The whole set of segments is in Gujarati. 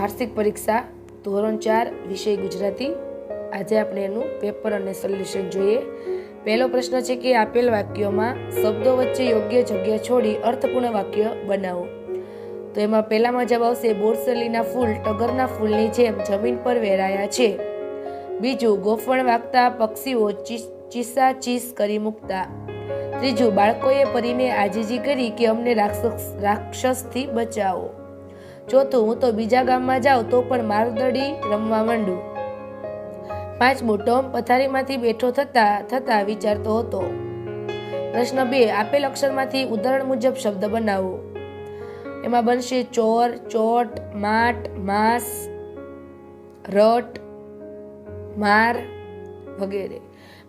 વાર્ષિક પરીક્ષા ધોરણ ચાર, વિષય ગુજરાતી. આજે આપણે એનું પેપર અને સોલ્યુશન જોઈએ. પહેલો પ્રશ્ન છે કે આપેલ વાક્યોમાં શબ્દો વચ્ચે યોગ્ય જગ્યા છોડી અર્થપૂર્ણ વાક્ય બનાવો. તો એમાં પહેલામાં જવાબ આવશે, બોરસલીના ફૂલ ટગરના ફૂલની જેમ જમીન પર વેરાયા છે. બીજું, ગોફણ વાગતા પક્ષીઓ ચીસ- ચીસા કરી મૂકતા. ત્રીજું, બાળકોએ પરીને આજીજી કરી કે અમને રાક્ષસ, રાક્ષસથી બચાવો. ચોથું હું તો બીજા ગામમાં જાઉં તો પણ મારદડી રમવા માંડું. પાંચમું ટોમ પથારીમાંથી બેઠો થતા થતા વિચારતો હતો. પ્રશ્ન બે, આપેલ અક્ષરમાંથી ઉદાહરણ મુજબ શબ્દ બનાવો. એમાં બનશે ચોર, ચોટ, માટ, માસ, રટ, માર વગેરે.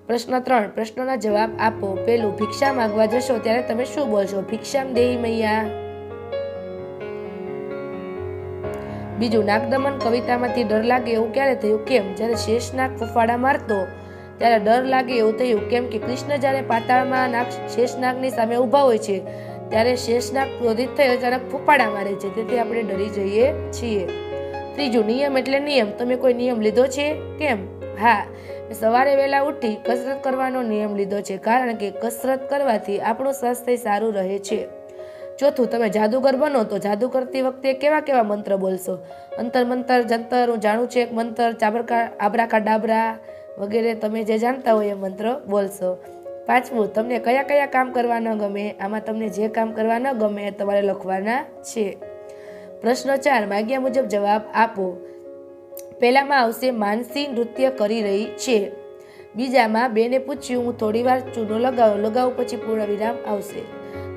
પ્રશ્ન ત્રણ, પ્રશ્નોના જવાબ આપો. પેલું ભિક્ષા માંગવા જશો ત્યારે તમે શું બોલશો? ભિક્ષામ દેહી મૈયા. બીજું નાગદમન કવિતામાંથી ડર લાગે એવું ક્યારે થયું? કેમ? જ્યારે શેષનાગ ફૂફાડા મારતો, ત્યારે ડર લાગે એવું થયું. કેમ કે કૃષ્ણ જ્યારે પાતાળમાં નાગ શેષનાગની સામે ઊભા હોય છે, ત્યારે શેષનાગ ક્રોધિત થઈ અચાનક ફૂફાડા મારે છે. તેથી આપણે ડરી જઈએ છીએ. ત્રીજું નિયમ એટલે નિયમ. તમે કોઈ નિયમ લીધો છે? કેમ? હા. સવારે વહેલા ઉઠી કસરત કરવાનો નિયમ લીધો છે. કારણ કે કસરત કરવાથી આપણું સ્વાસ્થ્ય સારું રહે છે. ચોથું, તમે જાદુગર બનો તો જાદુ કરતી વખતે કેવા કેવા મંત્ર બોલશો? અંતર મંતર, જંતર, હું જાણું છું એક મંતર, ચાબરકા, આબરાકા ડાબરા વગેરે તમે જે જાણતા હોય એ મંત્ર બોલશો. પાંચમું, તમને કયા કયા કામ કરવા ન ગમે? આમાં તમને જે કામ કરવા ન ગમે તમારે લખવાના છે. પ્રશ્ન ચાર, માગ્યા મુજબ જવાબ આપો. પહેલામાં આવશે, માનસી નૃત્ય કરી રહી છે. બીજામાં બેને પૂછ્યું, હું થોડી વાર ચૂનો લગાવું લગાવું પછી પૂર્ણ વિરામ આવશે.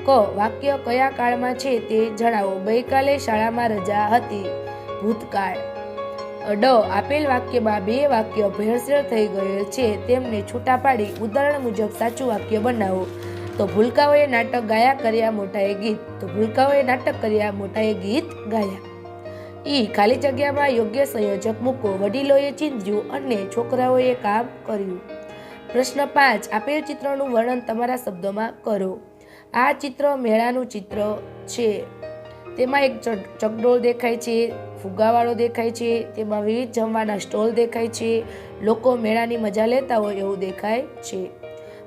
ક વાક્ય કયા કાળમાં છે તે જણાવો. ગઈકાલે શાળામાં રજા હતી, ભૂતકાળ. ડ આપેલ વાક્યમાં બે વાક્ય ભેળસેળ થઈ ગયેલ છે, તેમને છૂટા પાડી ઉદાહરણ મુજબ સાચું વાક્ય બનાવો. તો ભૂલકાઓએ નાટક ગાયા, કર્યા મોટાએ ગીત. તો ભૂલકાઓએ નાટક કર્યા, મોટાએ ગીત ગાયા. ઈ ખાલી જગ્યામાં યોગ્ય સંયોજક મૂકો, વડીલોએ ચીંધ્યું અને છોકરાઓએ કામ કર્યું. પ્રશ્ન પાંચ, આપેલ ચિત્રનું વર્ણન તમારા શબ્દોમાં કરો. આ ચિત્ર મેળાનું ચિત્ર છે. તેમાં એક ચકડોળ દેખાય છે ફુગ્ગાવાળો દેખાય છે, તેમાં વિવિધ જમવાના સ્ટોલ દેખાય છે. લોકો મેળાની મજા લેતા હોય એવું દેખાય છે.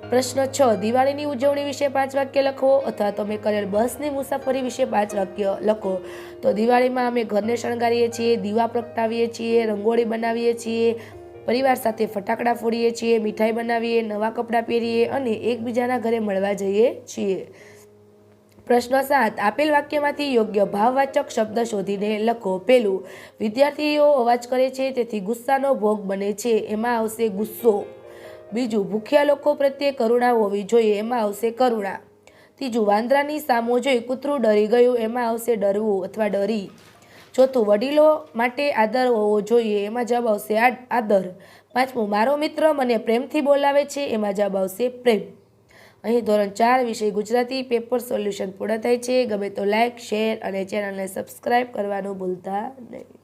પ્રશ્ન છ, દિવાળીની ઉજવણી વિશે પાંચ વાક્ય લખો અથવા તમે કરેલ બસની મુસાફરી વિશે પાંચ વાક્ય લખો. તો દિવાળીમાં અમે ઘરને શણગારીએ છીએ, દીવા પ્રગટાવીએ છીએ, રંગોળી બનાવીએ છીએ, પરિવાર સાથે ફટાકડા ફોડીએ છીએ, મીઠાઈ બનાવીએ, નવા કપડાં પહેરીએ અને એકબીજાના ઘરે મળવા જઈએ છીએ. પ્રશ્ન સાત, આપેલ વાક્યમાંથી યોગ્ય ભાવવાચક શબ્દ શોધીને લખો. પેલું વિદ્યાર્થીઓ અવાજ કરે છે, તેથી ગુસ્સાનો ભોગ બને છે. એમાં આવશે ગુસ્સો. બીજું, ભૂખ્યા લોકો પ્રત્યે કરુણા હોવી જોઈએ, એમાં આવશે કરુણા. ત્રીજું, વાંદરાની સામો જોઈ કૂતરું ડરી ગયું, એમાં આવશે ડરવું અથવા ડરી. ચોથું, વડીલો માટે આદર હોવો જોઈએ, એમાં જવાબ આવશે આદર. પાંચમું, મારો મિત્ર મને પ્રેમથી બોલાવે છે, એમાં જવાબ આવશે પ્રેમ. અહીં ધોરણ ચાર વિષય ગુજરાતી પેપર સોલ્યુશન પૂર્ણ થાય છે. ગમે તો લાઇક શેર અને ચેનલને સબસ્ક્રાઈબ કરવાનું ભૂલતા નહીં.